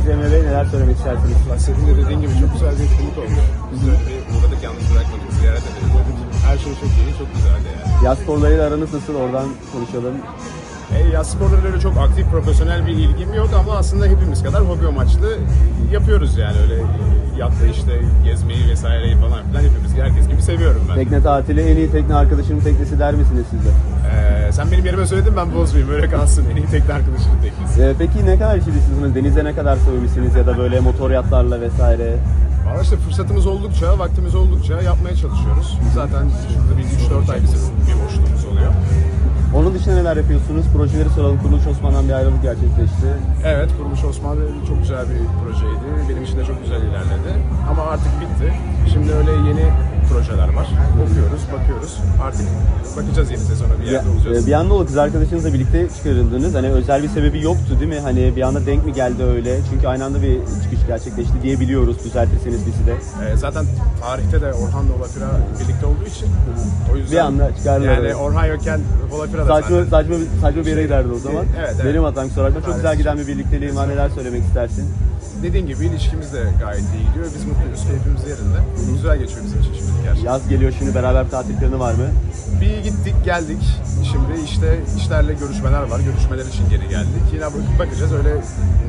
etkinlikteyiz. Emre Bey neler söylemek istersiniz? Senin de dediğin gibi çok güzel bir etkinlik olmuş. Biz de uğradık yalnız bırakmadık. Ziyaret edelim. Her şey çok iyi, çok güzeldi yani. Yaz sporlarıyla aranız nasıl? Oradan konuşalım. E, yaz sporlarıyla çok aktif, profesyonel bir ilgim yok ama aslında hepimiz kadar hobi amaçlı yapıyoruz yani öyle yatta işte gezmeyi vesaireyi falan filan hepimiz herkes gibi seviyorum ben. Tekne tatili en iyi tekne arkadaşının teknesi der misiniz siz de? E, sen benim yerime söyledin ben bozmayayım öyle kalsın en iyi tekne arkadaşının teknesi. Ee, peki ne kadar işçilisiniz? Denize ne kadar sevmişsiniz ya da böyle motor yatlarla vesaire? Valla işte fırsatımız oldukça, vaktimiz oldukça yapmaya çalışıyoruz. Zaten şurada bir 3-4 ay bizim bir boşluğumuz oluyor. Onun dışında neler yapıyorsunuz? Projeleri soralım. Kuruluş Osman'dan bir ayrılık gerçekleşti. Evet, Kuruluş Osmanlı çok güzel bir projeydi. Benim için de çok güzel ilerledi. Ama artık bitti. Şimdi öyle yeni projeler var. Okuyoruz, bakıyoruz. Artık bakacağız yeni sezona bir yerde olacağız. e, bir anda o kız arkadaşınızla birlikte çıkarıldınız. Hani özel bir sebebi yoktu değil mi? Hani bir anda denk mi geldi öyle? Çünkü aynı anda bir çıkış gerçekleşti diye biliyoruz. Düzeltirseniz bizi de. Ee, zaten tarihte de Orhan'la Olafira birlikte olduğu için o yüzden Bir anda çıkardılar Yani öyle. Orhan yokken Olafira da Saçma, zaten saçma, saçma bir yere giderdi o zaman. Evet, evet. Benim hatam kusura bakma. Çok güzel giden bir birlikteliğin var. Neler söylemek istersin? Dediğin gibi ilişkimiz de gayet iyi gidiyor. Biz mutluyuz, keyfimiz yerinde. Güzel geçiyor bizim için şimdi gerçekten. Yaz geliyor şimdi beraber bir tatil planı var mı? Bir gittik geldik. Şimdi işte işlerle görüşmeler var. Görüşmeler için geri geldik. Yine bakıp bakacağız. Öyle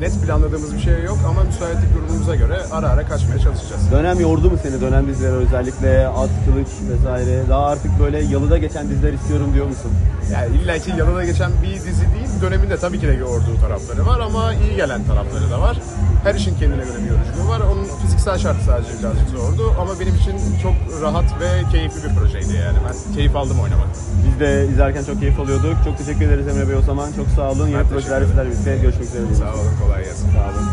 net planladığımız bir şey yok ama müsaitlik durumumuza göre ara ara kaçmaya çalışacağız. Dönem yordu mu seni? Dönem dizileri özellikle at, kılıç vesaire. Daha artık böyle yalıda geçen diziler istiyorum diyor musun? Yani illa ki yanına geçen bir dizi değil, döneminde tabii ki de yorduğu tarafları var ama iyi gelen tarafları da var. Her işin kendine göre bir yoruculuğu var. Onun fiziksel şartı sadece birazcık zordu ama benim için çok rahat ve keyifli bir projeydi yani. Ben keyif aldım oynamaktan. Biz de izlerken çok keyif alıyorduk. Çok teşekkür ederiz Emre Bey o zaman. Çok sağ olun. Yeni Ben projeler teşekkür sizlerle birlikte görüşmek üzere. Sağ olun, kolay gelsin. Sağ olun.